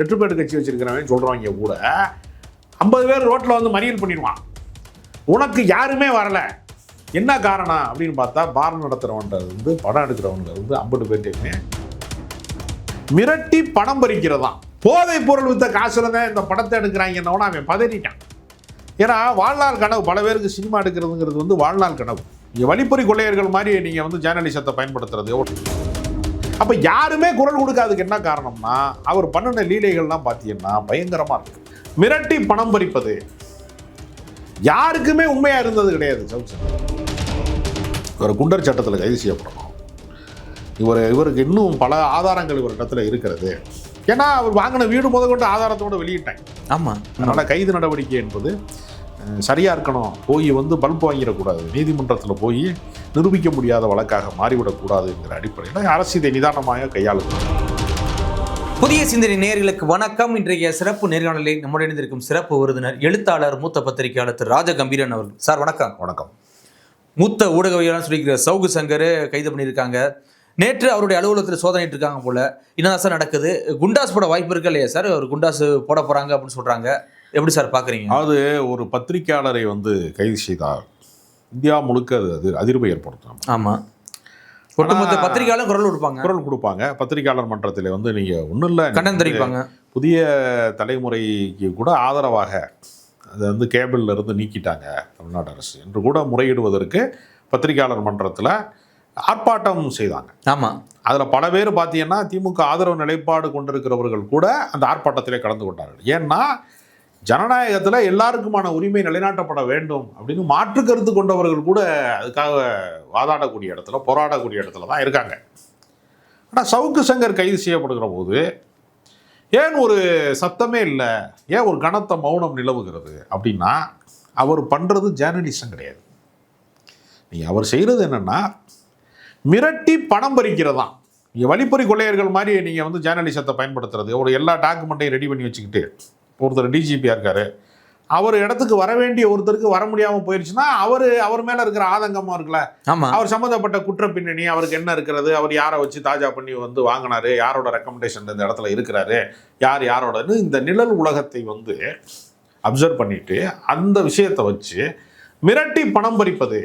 ரெட்டுப்பேட்டு கட்சி வச்சிருக்கிறவன் சொல்கிறவங்க கூட ஐம்பது பேர் ரோட்டில் வந்து மறியல் பண்ணிடுவான். உனக்கு யாருமே வரல. என்ன காரணம் அப்படின்னு பார்த்தா பாரம் நடத்துறவன்ட்ட இருந்து படம் எடுக்கிறவன்ல இருந்து ஐம்பது பேர்ட்டையுமே மிரட்டி பணம் பறிக்கிறதான். போதைப் பொருள் வித்த காசுல தான் இந்த படத்தை எடுக்கிறாங்கன்னவன அவன் பதறிட்டான். ஏன்னா வாழ்நாள் கனவு பல பேருக்கு சினிமா எடுக்கிறதுங்கிறது வந்து வாழ்நாள் கனவு. இங்கே வழிப்பறி கொள்ளையர்கள் மாதிரி நீங்கள் வந்து ஜேர்னலிசத்தை பயன்படுத்துறது அப்ப யாருமே குரல் கொடுக்காததுக்கு என்ன காரணம்னா அவர் பண்ணின லீலைகள்லாம் பார்த்தீங்கன்னா பயங்கரமா இருக்கு. மிரட்டி பணம் பறிப்பது. யாருக்குமே உண்மையா இருந்தது கிடையாது சவுசன் இவர் குண்டர் சட்டத்தில் கைது செய்யப்படணும். இவர் இவருக்கு இன்னும் பல ஆதாரங்கள் இவரிடத்துல இருக்கிறது. ஏன்னா அவர் வாங்கின வீடு முதற்கொண்டு ஆதாரத்தோட வெளியிட்டாங்க. ஆமா. அதனால கைது நடவடிக்கை என்பது அஹ், சரியா இருக்கணும். போய் வந்து பல்ப் வாங்கிடக்கூடாது. நீதிமன்றத்தில் போய் நிரூபிக்க முடியாத வழக்காக மாறிவிடக்கூடாதுங்கிற அடிப்படையில் அரசு இதை நிதானமாக கையாளுகிறது புதிய சிந்தனை நேயர்களுக்கு வணக்கம். இன்றைய சிறப்பு நேர்காணலில் நம்முடன் இணைந்திருக்கும் சிறப்பு விருந்தினர் எழுத்தாளர் மூத்த பத்திரிகையாளர் திரு ராஜ கம்பீரன் அவர்கள். சார் வணக்கம். வணக்கம். மூத்த ஊடகவியலாளர் சொல்லிக்கிற சவுகு சங்கர் கைது பண்ணியிருக்காங்க. நேற்று அவருடைய அலுவலகத்தில் சோதனை இருக்காங்க போல. என்னதான் சார் நடக்குது. குண்டாஸ் போட வாய்ப்பு இருக்கா இல்லையா சார்? ஒரு குண்டாஸ் போட போறாங்க அப்படின்னு சொல்றாங்க. எப்படி சார் பாக்குறீங்க? அதாவது ஒரு பத்திரிகையாளரை வந்து கைது செய்தால் இந்தியா முழுக்க அது அது அதிர்வை ஏற்படுத்தும் ஆமா. ஒட்டுமொத்த பத்திரிகையாளரும் குரல் கொடுப்பாங்க. குரல் கொடுப்பாங்க. பத்திரிகையாளர் மன்றத்தில் வந்து நீங்கள் ஒன்றும் இல்லை. கண்டனம் தெரிவிப்பாங்க. புதிய தலைமுறைக்கு கூட ஆதரவாக அதை வந்து கேபிள்ல இருந்து நீக்கிட்டாங்க தமிழ்நாடு அரசு என்று கூட முறையிடுவதற்கு பத்திரிகையாளர் மன்றத்தில் ஆர்ப்பாட்டம் செய்தாங்க. ஆமா. அதில் பல பேர் பார்த்தீங்கன்னா திமுக ஆதரவு நிலைப்பாடு கொண்டிருக்கிறவர்கள் கூட அந்த ஆர்ப்பாட்டத்திலே கலந்து கொண்டார்கள். ஏன்னா ஜனநாயகத்தில் எல்லாருக்குமான உரிமை நிலைநாட்டப்பட வேண்டும் அப்படின்னு மாற்று கருத்து கொண்டவர்கள் கூட அதுக்காக வாதாடக்கூடிய இடத்துல போராடக்கூடிய இடத்துல தான் இருக்காங்க. ஆனால் சவுக்கு சங்கர் கைது செய்யப்படுகிற போது ஏன் ஒரு சத்தமே இல்லை? ஏன் ஒரு கனத்த மௌனம் நிலவுகிறது? அப்படின்னா அவர் பண்ணுறது ஜேர்னலிசம் கிடையாது. நீங்கள் அவர் செய்கிறது என்னென்னா மிரட்டி பணம் பறிக்கிறதாம் நீங்கள் வழிப்பறி கொள்ளையர்கள் மாதிரி நீங்கள் வந்து ஜேர்னலிசத்தை பயன்படுத்துறது ஒரு எல்லா டாக்குமெண்ட்டையும் ரெடி பண்ணி வச்சுக்கிட்டு ஒருத்தர் டிஜிபியாக இருக்காரு. அவர் இடத்துக்கு வர வேண்டிய ஒருத்தருக்கு வர முடியாமல் போயிடுச்சுன்னா அவர் அவர் மேலே இருக்கிற ஆதங்கமாக இருக்குல்ல? ஆமா. அவர் சம்மந்தப்பட்ட குற்ற பின்னணி அவருக்கு என்ன இருக்கிறது? அவர் யாரை வச்சு தாஜா பண்ணி வந்து வாங்கினாரு? யாரோட ரெக்கமெண்டேஷன் இந்த இடத்துல இருக்கிறாரு? யார் யாரோடன்னு இந்த நிழல் உலகத்தை வந்து அப்சர்வ் பண்ணிட்டு அந்த விஷயத்தை வச்சு மிரட்டி பணம் பறிப்பது.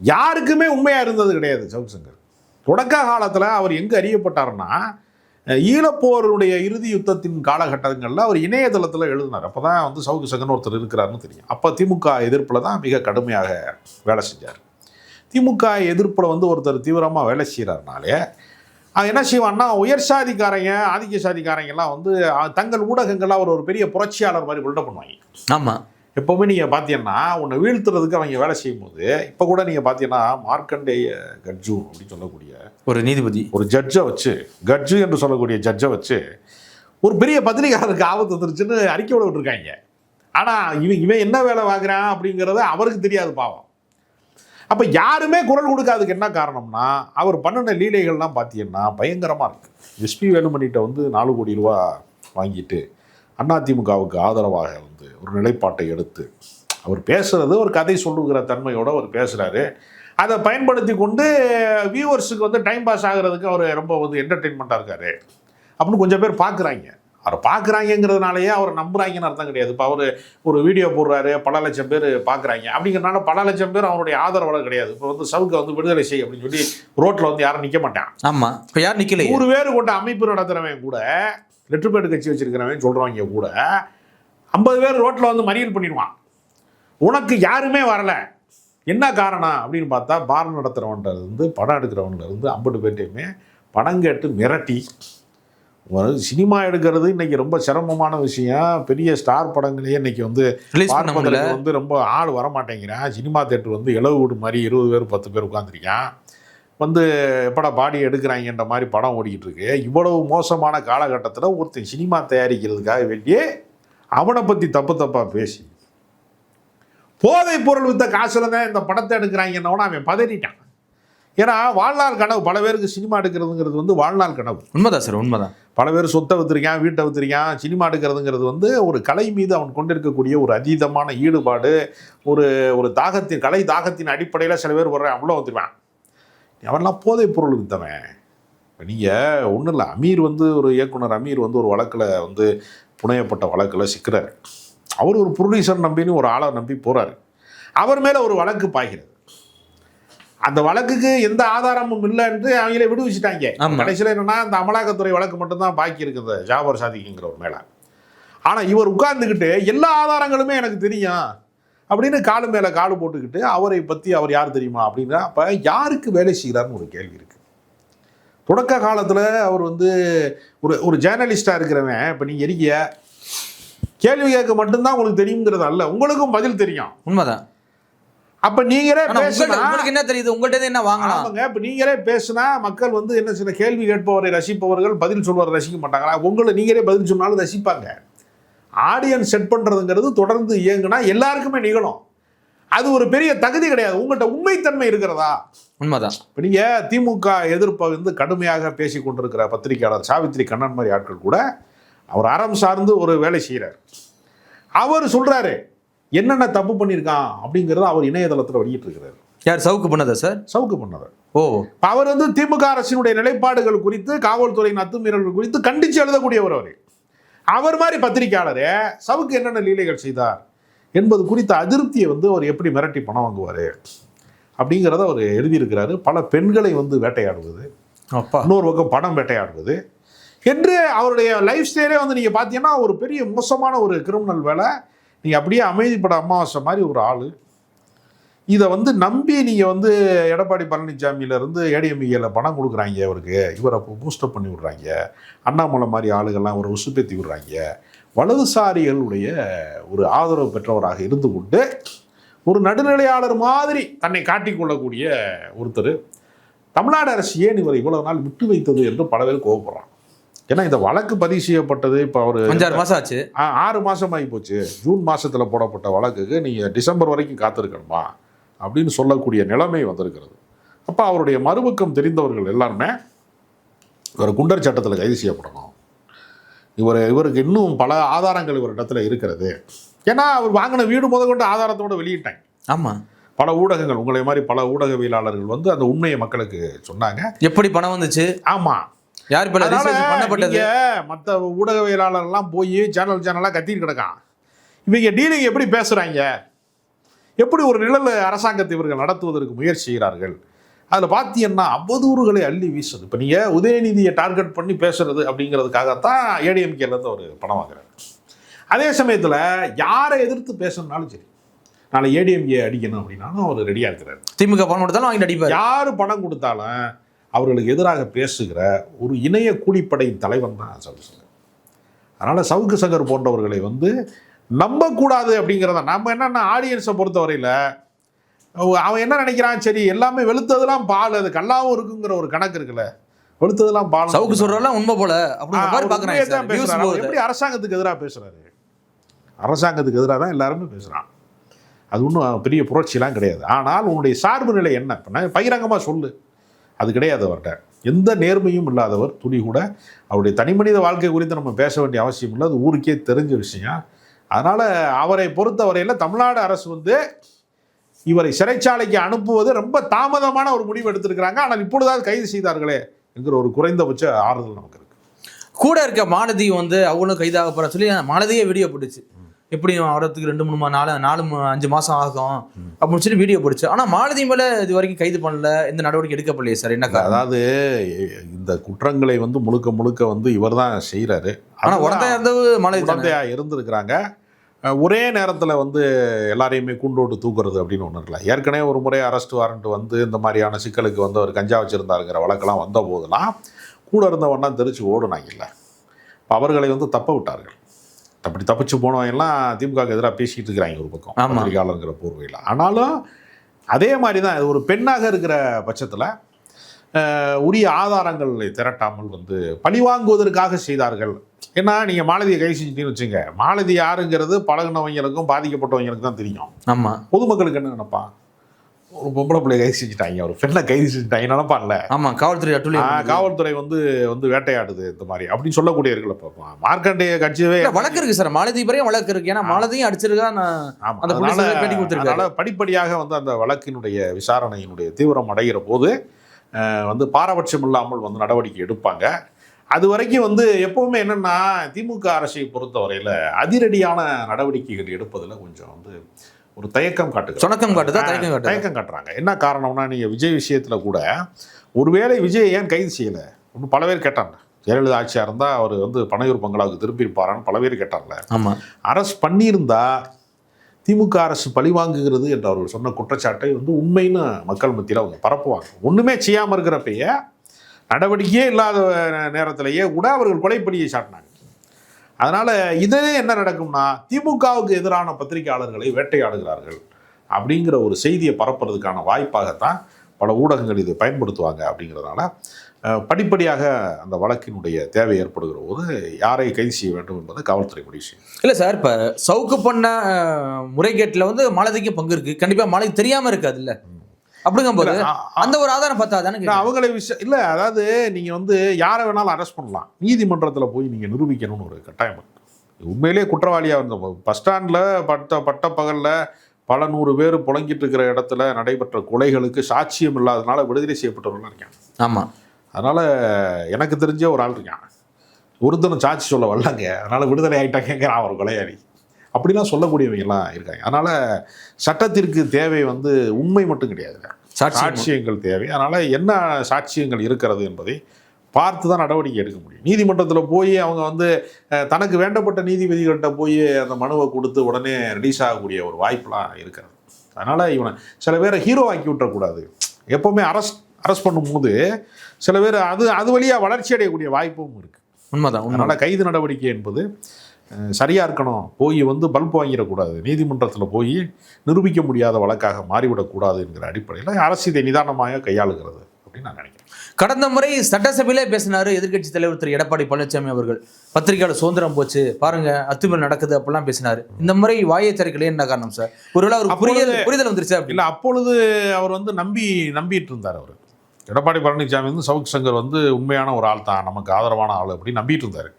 யாருக்குமே உண்மையாக இருந்தது கிடையாது சவுசங்கர் தொடக்க காலத்தில் அவர் எங்கே அறியப்பட்டார்னா ஈழப்போருடைய இறுதி யுத்தத்தின் காலகட்டங்களில் அவர் இணையதளத்தில் எழுதினார். அப்போ தான் வந்து சவுக்கு சங்கன் ஒருத்தர் இருக்கிறாருன்னு தெரியும். அப்போ திமுக எதிர்ப்பில் தான் மிக கடுமையாக வேலை செஞ்சார். திமுக எதிர்ப்பில் வந்து ஒருத்தர் தீவிரமாக வேலை செய்கிறாருனாலே அது என்ன செய்வான்னா உயர் சாதிக்காரங்க ஆதிக்க சாதிக்காரங்கெல்லாம் வந்து தங்கள் ஊடகங்கள்லாம் அவர் ஒரு பெரிய புரட்சியாளர் மாதிரி பில்டப் பண்ணுவாங்க. ஆமாம் எப்போவுமே நீங்கள் பார்த்தீங்கன்னா உன்னை வீழ்த்துறதுக்கு அவங்க வேலை செய்யும்போது இப்போ கூட நீங்கள் பார்த்தீங்கன்னா மார்க்கண்டேய கட்ஜு அப்படின்னு சொல்லக்கூடிய ஒரு நீதிபதி. ஒரு ஜட்ஜை வச்சு கட்ஜு என்று சொல்லக்கூடிய ஜட்ஜை வச்சு ஒரு பெரிய பத்திரிகையாளருக்கு ஆபத்து வந்துருச்சுன்னு அறிக்கை விட விட்டுருக்காங்க. ஆனால் இவன் இவன் என்ன வேலை வாங்குறான் அப்படிங்கிறத அவருக்கு தெரியாது பாவம். அப்போ யாருமே குரல் கொடுக்காததுக்கு என்ன காரணம்னா அவர் பண்ணின லீலைகள்லாம் பார்த்தீங்கன்னா பயங்கரமாக இருக்குது எஸ்பி வேலுமணிகிட்ட வந்து நாலு கோடி ரூபா வாங்கிட்டு அதிமுகவுக்கு ஆதரவாக வந்து ஒரு நிலைப்பாட்டை எடுத்து. அவர் பேசுறது ஒரு கதை சொல்லுகிற தன்மையோட அவர் பேசுகிறாரு அதை பயன்படுத்தி கொண்டு வியூவர்ஸுக்கு வந்து டைம் பாஸ் ஆகுறதுக்கு அவர் ரொம்ப வந்து என்டர்டெயின்மெண்ட்டாக இருக்காரு. அப்படின்னு கொஞ்சம் பேர் பார்க்குறாங்க அவரை பார்க்குறாங்கங்கிறதுனாலயே அவரை நம்புறாங்கன்னு அர்த்தம் கிடையாது. இப்போ அவர் ஒரு வீடியோ போடுறாரு பல லட்சம் பேர் பார்க்குறாங்க அப்படிங்கிறனால பல லட்சம் பேர் அவருடைய ஆதரவாளர் கிடையாது. இப்போ வந்து சவுக்கை வந்து விடுதலை செய் அப்படின்னு சொல்லி ரோட்டில் வந்து யாரும் நிற்க மாட்டான். ஆமா. இப்ப யார் நிக்கலையே? நூறு பேர் கொண்ட அமைப்பு நடத்துகிறவன் கூட ரெட்டுப்பேட்டு கட்சி வச்சிருக்கிறவன் சொல்கிறவங்க கூட ஐம்பது பேர் ரோட்டில் வந்து மறியல் பண்ணிடுவான். உனக்கு யாருமே வரல. என்ன காரணம்? அப்படின்னு பார்த்தா பார் நடத்துகிறவன்ட்ட இருந்து படம் எடுக்கிறவன்ல இருந்து ஐம்பது பேர்ட்டையுமே பணம் கேட்டு மிரட்டி. சினிமா எடுக்கிறது இன்னைக்கு ரொம்ப சிரமமான விஷயம். பெரிய ஸ்டார் படங்களையே இன்னைக்கு வந்து பார்ப்பதற்கு வந்து ரொம்ப ஆள் வர மாட்டேங்கிறான் சினிமா தேட்டர் வந்து இளவு வீடு மாதிரி இருபது பேர் பத்து பேர் உட்காந்துருக்கான் வந்து எப்படா பாடி எடுக்கிறாங்கன்ற மாதிரி படம் ஓடிக்கிட்டு இருக்கு. இவ்வளவு மோசமான காலகட்டத்தில் ஒருத்தன் சினிமா தயாரிக்கிறதுக்காக வேண்டிய அவனை பற்றி தப்பு தப்பாக பேசி. போதைப் பொருள் வித்த காசுல தான் இந்த படத்தை எடுக்கிறாங்கன்னவன அவன் பதறிட்டான். ஏன்னா வாழ்நாள் கனவு பல பேருக்கு சினிமா எடுக்கிறதுங்கிறது வந்து வாழ்நாள் கனவு. உண்மைதான் சார் உண்மைதான். பல பேர் சொத்தை வித்திருக்கான் வீட்டை வித்திருக்கான் சினிமா எடுக்கிறதுங்கிறது வந்து ஒரு கலை மீது அவன் கொண்டிருக்கக்கூடிய ஒரு அதீதமான ஈடுபாடு ஒரு ஒரு தாகத்தின் கலை தாகத்தின் அடிப்படையில் சில பேர் வர்றேன் அவ்வளோ வந்துடுவான் அவன்லாம் போதைப் பொருள் வித்தவன். இப்போ நீங்கள் ஒன்றும் இல்லை அமீர் வந்து ஒரு இயக்குனர் அமீர் வந்து ஒரு வழக்கில் வந்து புனையப்பட்ட வழக்கில் சிக்கிறார். அவர் ஒரு ப்ரொடியூசர் நம்பின்னு ஒரு ஆளை நம்பி போகிறாரு அவர் மேலே ஒரு வழக்கு பாய்கிறது. அந்த வழக்குக்கு எந்த ஆதாரமும் இல்லை என்று அவங்களே விடுவிச்சிட்டாங்க. கடைசியில் என்னன்னா அந்த அமலாக்கத்துறை வழக்கு மட்டும்தான் பாக்கி இருக்குது ஜாபர் சாதிக்குங்கிறவர் மேலே. ஆனால் இவர் உட்கார்ந்துக்கிட்டு எல்லா ஆதாரங்களுமே எனக்கு தெரியும் அப்படின்னு காலு மேலே காலு போட்டுக்கிட்டு அவரை பற்றி அவர் யார் தெரியுமா அப்படின்னா அப்போ யாருக்கு வேலை செய்கிறார்னு ஒரு கேள்வி இருக்குது தொடக்க காலத்தில் அவர் வந்து ஒரு ஒரு ஜேர்னலிஸ்டாக இருக்கிறவன். இப்போ நீங்கள் இருக்கீங்க கேள்வி கேட்க மட்டும்தான் உங்களுக்கு தெரியுங்கிறது அல்ல. உங்களுக்கும் பதில் தெரியும். உண்மைதான். அப்ப நீங்களே உங்களுக்கு என்ன தெரியுது? உங்கள்ட்ட இருந்து என்ன வாங்கலாம்? இப்ப நீங்களே பேசினா மக்கள் வந்து என்ன சில கேள்வி கேட்பவரை ரசிப்பவர்கள் பதில் சொல்வரை ரசிக்க மாட்டாங்களா? உங்களை நீங்களே பதில் சொன்னாலும் ரசிப்பாங்க. ஆடியன்ஸ் செட் பண்றதுங்கிறது தொடர்ந்து இயங்குனா எல்லாருக்குமே நிகழும். அது ஒரு பெரிய தகுதி கிடையாது. உங்கள்கிட்ட உண்மைத்தன்மை இருக்கிறதா? உண்மைதான். இப்போ நீங்க திமுக எதிர்ப்பை வந்து கடுமையாக பேசி கொண்டிருக்கிற பத்திரிகையாளர் சாவித்ரி கண்ணன் மாதிரி ஆட்கள் கூட அவர் அறம் சார்ந்து ஒரு வேலை செய்கிறார் அவர் சொல்றாரு என்னென்ன தப்பு பண்ணியிருக்கான் அப்படிங்கிறத அவர் இணையதளத்தில் வெளியிட்டிருக்கிறார். யார் சவுக்கு பண்ணதா சார்? சவுக்கு பண்ணவர் ஓ. அவர் வந்து திமுக அரசினுடைய நிலைப்பாடுகள் குறித்து காவல்துறையின் அத்துமீறல்கள் குறித்து கண்டிச்சு எழுதக்கூடியவர் அவர். அவர் மாதிரி பத்திரிகையாளரே சவுக்கு என்னென்ன லீலைகள் செய்தார்? என்பது குறித்த அதிருப்தியை வந்து அவர் எப்படி மிரட்டி பணம் வாங்குவார்? அப்படிங்கிறத அவர் எழுதியிருக்கிறாரு. பல பெண்களை வந்து வேட்டையாடுவது. இன்னொரு பக்கம் பணம் வேட்டையாடுவது. என்று அவருடைய லைஃப் ஸ்டைலே வந்து நீங்கள் பார்த்தீங்கன்னா ஒரு பெரிய மோசமான ஒரு கிரிமினல் வேலை. நீங்கள் அப்படியே அமைதிப்பட அமாவாசை மாதிரி ஒரு ஆள். இதை வந்து நம்பி நீங்கள் வந்து எடப்பாடி பழனிசாமியிலேருந்து ஏடிஎம்இல பணம் கொடுக்குறாங்க இவருக்கு இவரை பூஸ்டப் பண்ணி விடுறாங்க. அண்ணாமலை மாதிரி ஆளுகள்லாம் ஒரு உசுப்பேத்தி விடுறாங்க. வலதுசாரிகளுடைய ஒரு ஆதரவு பெற்றவராக இருந்து கொண்டு ஒரு நடுநிலையாளர் மாதிரி தன்னை காட்டிக்கொள்ளக்கூடிய ஒருத்தர். தமிழ்நாடு அரசு ஏன் இவரை இவ்வளவு நாள் விட்டு வைத்தது என்று பல பேர் கோவப்படுறான். ஏன்னா இந்த வழக்கு பதிவு செய்யப்பட்டது இப்போ அவர் அஞ்சாறு மாசம் ஆச்சு. ஆ- ஆறு மாசம் ஆகி போச்சு ஜூன் மாசத்துல போடப்பட்ட வழக்குக்கு நீங்க டிசம்பர் வரைக்கும் காத்திருக்கணுமா? அப்படின்னு சொல்லக்கூடிய நிலைமை வந்திருக்கிறது. அப்போ அவருடைய மறுபக்கம் தெரிந்தவர்கள் எல்லாருமே இவர் குண்டர் சட்டத்தில் கைது செய்யப்படணும். இவர் இவருக்கு இன்னும் பல ஆதாரங்கள் இவரிடத்துல இருக்கிறது. ஏன்னா அவர் வாங்கின வீடு முதற்கொண்டு ஆதாரத்தோட வெளியிட்டாங்க. ஆமா. பல ஊடகங்கள் உங்களை மாதிரி பல ஊடகவியலாளர்கள் வந்து அந்த உண்மையை மக்களுக்கு சொன்னாங்க. எப்படி பணம் வந்துச்சு? ஆமா. யார் இப்ப பண்ணப்பட்டது? மத்த ஊடகவியலாளர்லாம் போய் சேனல் சேனலாக கத்திட்டு கிடக்கான். இவங்க டீலிங் எப்படி பேசுறாங்க? எப்படி ஒரு நிழல் அரசாங்கத்தை இவர்கள் நடத்துவதற்கு முயற்சி செய்கிறார்கள்? அதில் பார்த்தீங்கன்னா அவதூறுகளை அள்ளி வீசுது. இப்போ நீங்கள் உதயநிதியை டார்கெட் பண்ணி பேசுறது அப்படிங்கிறதுக்காகத்தான் ஏடிஎம்கேலேருந்து ஒரு பணம் வாங்குறாரு. அதே சமயத்தில் யாரை எதிர்த்து பேசணும்னாலும் சரி நாளை ஏடிஎம்கே அடிக்கணும் அப்படின்னாலும் அவர் ரெடியாக இருக்கிறார். திமுக பணம் கொடுத்தாலும் வாங்கிட்டு அடிப்பாரு. யார் பணம் கொடுத்தாலும் அவர்களுக்கு எதிராக பேசுகிற ஒரு இணைய கூலிப்படையின் தலைவன் தான் சவுக்கு சங்கர். அதனால் சவுக்கு சங்கர் போன்றவர்களை வந்து நம்பக்கூடாது அப்படிங்கிறத நம்ம என்னென்ன ஆடியன்ஸை பொறுத்தவரையில் அவன் என்ன நினைக்கிறான்? சரி எல்லாமே வெளுத்ததெல்லாம் பால் அது கல்லாவும் இருக்குங்கிற ஒரு கணக்கு இருக்குல்ல. வெளுத்ததெல்லாம் பால் சவுக்கு சொல்றதெல்லாம் உண்மை போல. எப்படி அரசாங்கத்துக்கு எதிராக பேசுறாரு? அரசாங்கத்துக்கு எதிராக தான் எல்லாருமே பேசுறான் அது ஒன்றும் பெரிய புரட்சிலாம் கிடையாது. ஆனால் உன்னுடைய சார்பு நிலை என்ன? இப்போ நான் பகிரங்கமாக சொல்லு. அது கிடையாது அவர்கிட்ட. எந்த நேர்மையும் இல்லாதவர் துளி கூட. அவருடைய தனிமனித வாழ்க்கை குறித்து நம்ம பேச வேண்டிய அவசியம் இல்லை. அது ஊருக்கே தெரிஞ்ச விஷயம். அதனால் அவரை பொறுத்தவரையில் தமிழ்நாடு அரசு வந்து இவரை சிறைச்சாலைக்கு அனுப்புவது ரொம்ப தாமதமான ஒரு முடிவு எடுத்திருக்கிறாங்க. ஆனால் இப்பொழுதாவது கைது செய்தார்களே என்கிற ஒரு குறைந்தபட்ச ஆறுதல் நமக்கு இருக்கு. கூட இருக்க மாலதி வந்து அவங்களும் கைதாக போற சொல்லி மாலதியே வீடியோ போட்டுச்சு. எப்படி வரதுக்கு ரெண்டு மூணு நாலு நாலு அஞ்சு மாசம் ஆகும்? அப்படின்னு சொல்லி வீடியோ போட்டுச்சு. ஆனா மாலதி மேல இது வரைக்கும் கைது பண்ணல. எந்த நடவடிக்கை எடுக்கப்படலையே சார். என்ன அதாவது இந்த குற்றங்களை வந்து முழுக்க முழுக்க வந்து இவர் தான் செய்கிறாரு ஆனா உடந்தையா இருந்தது மாலதி உடந்தையா இருந்திருக்கிறாங்க. ஒரே நேரத்தில் வந்து எல்லாரையுமே கூண்டோட்டு தூக்குறது அப்படின்னு ஒன்றும் இல்லை ஏற்கனவே ஒரு முறை அரெஸ்ட் வாரண்ட் வந்து இந்த மாதிரியான சிக்கலுக்கு வந்து அவர் கஞ்சா வச்சுருந்தாருங்கிற வழக்கெல்லாம் வந்த போதெல்லாம் கூட இருந்தவன்னா தெரிச்சு ஓடுனாங்கல்ல அப்ப அவர்களை வந்து தப்ப விட்டார்கள். அப்படி தப்பிச்சு போனவங்க எல்லாம் திமுகவுக்கு எதிராக பேசிட்டு இருக்கிறாங்க ஒரு பக்கம். பத்திரிகையாளருங்கிற போர்வையில். ஆனாலும் அதே மாதிரி தான் ஒரு பெண்ணாக இருக்கிற பட்சத்தில் உரிய ஆதாரங்களை திரட்டாமல் வந்து பழிவாங்குவதற்காக செய்தார்கள். ஏன்னா நீங்கள் மாலதியை கை செஞ்சுட்டீங்கன்னு வச்சுங்க. மாலதி யாருங்கிறது பழகுனவங்களுக்கும் பாதிக்கப்பட்டவங்களுக்கும் தான் தெரியும். ஆமா. பொதுமக்களுக்கு என்ன நினைப்பான் ஒரு பொம்பளை பிள்ளைய கைது செஞ்சுட்டாங்க. ஒரு பெண்ணை கைது செஞ்சுட்டாங்க. நினைப்பான்ல ஆமா காவல்துறை அட்டுழியம் காவல்துறை வந்து வந்து வேட்டையாடுது இந்த மாதிரி. அப்படின்னு சொல்லக்கூடியவர்கள் இப்போ மார்க்கண்டேய கட்சியவே வழக்கு இருக்கு சார். மாலதி வரையும் வழக்கு இருக்கு. ஏன்னா மாலதியும் அடிச்சிருக்கா நான் அதனால- படிப்படியாக வந்து அந்த வழக்கினுடைய விசாரணையினுடைய தீவிரம் அடைகிற போது வந்து பாரபட்சம் இல்லாமல் வந்து நடவடிக்கை எடுப்பாங்க. அது வரைக்கும் வந்து எப்பவுமே என்னன்னா திமுக அரசை பொறுத்தவரையில் அதிரடியான நடவடிக்கைகள் எடுப்பதில் கொஞ்சம் வந்து ஒரு தயக்கம் காட்டுகிறாங்க. சொணக்கம் காட்டுதா? தயக்கம் காட்டுதா? தயக்கம் காட்டுறாங்க. என்ன காரணம்னா நீங்கள் விஜய் விஷயத்தில் கூட ஒருவேளை விஜய் ஏன் கைது செய்யலை? ஒன்று பல பேர் கேட்டாங்க. ஜெயலலிதா ஆட்சியாக இருந்தால் அவர் வந்து பனையூர் பங்களாவுக்கு திருப்பி இருப்பாரான்னு பல பேர் கேட்டாங்கல்ல ஆமா. அரசு பண்ணியிருந்தா திமுக அரசு பழிவாங்குகிறது என்று அவர்கள் சொன்ன குற்றச்சாட்டை வந்து உண்மைன்னு மக்கள் மத்தியில் அவங்க பரப்புவாங்க. ஒன்றுமே செய்யாமல் இருக்கிறப்பையே நடவடிக்கையே இல்லாத நேரத்திலேயே கூட அவர்கள் கொலைப்படியை சாட்டினாங்க. அதனால் இதே என்ன நடக்கும்னா திமுகவுக்கு எதிரான பத்திரிகையாளர்களை வேட்டையாடுகிறார்கள் அப்படிங்கிற ஒரு செய்தியை பரப்புறதுக்கான வாய்ப்பாகத்தான் பல ஊடகங்கள் இதை பயன்படுத்துவாங்க அப்படிங்கிறதுனால படிப்படியாக அந்த வழக்கினுடைய தேவை ஏற்படுகிற போது யாரை கைது செய்ய வேண்டும் என்பதை காவல்துறை முடிவு செய்யும். இல்ல சார் இப்ப சவுக்கு பண்ண முறைகேட்டுல வந்து மாலதிக்கு பங்கு இருக்கு. கண்டிப்பா மாலதி தெரியாம இருக்காது இல்ல. அப்படிங்கும்போது அந்த ஒரு ஆதாரம் பார்த்தா தானே இல்ல, அவங்களை விஷயம் இல்லை அதாவது நீங்கள் வந்து யாரை வேணாலும் அரெஸ்ட் பண்ணலாம். நீதிமன்றத்தில் போய் நீங்கள் நிரூபிக்கணும்னு ஒரு கட்டாயம் உண்மையிலேயே குற்றவாளியாக இருந்த பஸ் ஸ்டாண்டில் பட்ட பட்ட பகலில் பல நூறு பேர் புழங்கிட்டு இருக்கிற இடத்துல நடைபெற்ற கொலைகளுக்கு சாட்சியம் இல்லாதனால விடுதலை செய்யப்பட்டவர்களாம் இருக்காங்க. ஆமா. அதனால் எனக்கு தெரிஞ்ச ஒரு ஆள் இருக்கான். ஒருத்தனும் சாட்சி சொல்ல வரலங்க. அதனால் விடுதலை ஆகிட்டாங்க அவர் கொலையாளி. அப்படிலாம் சொல்லக்கூடியவங்கலாம் இருக்காங்க. அதனால் சட்டத்திற்கு தேவை வந்து உண்மை மட்டும் கிடையாதுங்க சாட்சியம். சாட்சியங்கள் தேவை. அதனால் என்ன சாட்சியங்கள் இருக்கிறது என்பதை பார்த்து தான் நடவடிக்கை எடுக்க முடியும். நீதிமன்றத்தில் போய் அவங்க வந்து தனக்கு வேண்டப்பட்ட நீதிபதிகள்கிட்ட போய் அந்த மனுவை கொடுத்து உடனே ரிலீஸ் ஆகக்கூடிய ஒரு வாய்ப்பெலாம் இருக்கிறது. அதனால் இவனை சில பேரை ஹீரோ ஆக்கி விட்டுறக்கூடாது எப்போவுமே அரெஸ்ட் அரெஸ்ட் பண்ணும்போது சில பேர் அது அது வழியாக வளர்ச்சி அடையக்கூடிய வாய்ப்பும் இருக்குது உண்மைதான் உண்மை. அதனால் கைது நடவடிக்கை என்பது அஹ், சரியா இருக்கணும். போய் வந்து பல்ப் வாங்கிடக்கூடாது. நீதிமன்றத்தில் போய் நிரூபிக்க முடியாத வழக்காக மாறிவிடக்கூடாது என்கிற அடிப்படையில் அரசு இதை நிதானமாக கையாளுகிறது அப்படின்னு நான் நினைக்கிறேன். கடந்த முறை சட்டசபையிலே பேசினாரு எதிர்க்கட்சி தலைவர் திரு எடப்பாடி பழனிசாமி அவர்கள். பத்திரிகையாளர் சுதந்திரம் போச்சு. பாருங்க அத்துமீறல் நடக்குது அப்படிலாம் பேசினாரு. இந்த முறை வாயை திறக்கல என்ன காரணம் சார்? ஒருவேளை அவர் புரிதல் அப்பொழுது- புரிதல் வந்துருச்சு அப்படி இல்லை அப்பொழுது அவர் வந்து நம்பி நம்பிட்டு இருந்தார் அவர். எடப்பாடி பழனிசாமி வந்து சவுக் சங்கர் வந்து உண்மையான ஒரு ஆள் தான் நமக்கு ஆதரவான ஆள் அப்படின்னு நம்பிட்டு இருந்தார்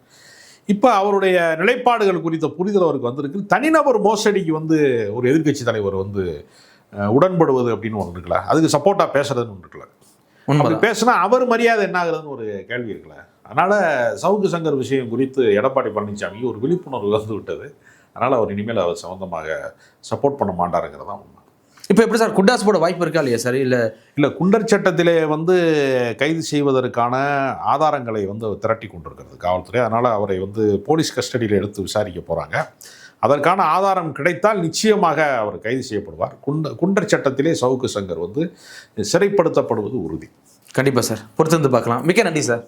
இப்போ அவருடைய நிலைப்பாடுகள் குறித்த புரிதல் அவருக்கு வந்திருக்கு. தனிநபர் மோசடிக்கு வந்து ஒரு எதிர்க்கட்சி தலைவர் வந்து உடன்படுவது அப்படின்னு ஒன்று இருக்குல்ல அதுக்கு சப்போர்ட்டாக பேசுறதுன்னு ஒன்று இருக்குல்ல. அப்படி பேசினா அவர் மரியாதை என்ன ஆகுதுன்னு ஒரு கேள்வி இருக்குல்ல. அதனால சவுக்கு சங்கர் விஷயம் குறித்து எடப்பாடி பழனிசாமிக்கு ஒரு விழிப்புணர்வு வந்து விட்டது. அதனால அவர் இனிமேல் அவர் சம்பந்தமாக சப்போர்ட் பண்ண மாட்டாருங்கிறது தான் உண்மை. இப்போ எப்படி சார் குட்டாஸ் போட வாய்ப்பு இருக்கா இல்லையா சார்? இல்ல இல்லை குண்டர் சட்டத்திலே வந்து கைது செய்வதற்கான ஆதாரங்களை வந்து திரட்டி கொண்டிருக்கிறது காவல்துறை. அதனால் அவரை வந்து போலீஸ் கஸ்டடியில் எடுத்து விசாரிக்க போகிறாங்க அதற்கான ஆதாரம் கிடைத்தால் நிச்சயமாக அவர் கைது செய்யப்படுவார். குண்ட குண்டர் சட்டத்திலே சவுக்கு சங்கர் வந்து சிறைப்படுத்தப்படுவது உறுதி. கண்டிப்பாக சார். பொறுத்திருந்து பார்க்கலாம். மிக்க நன்றி சார்.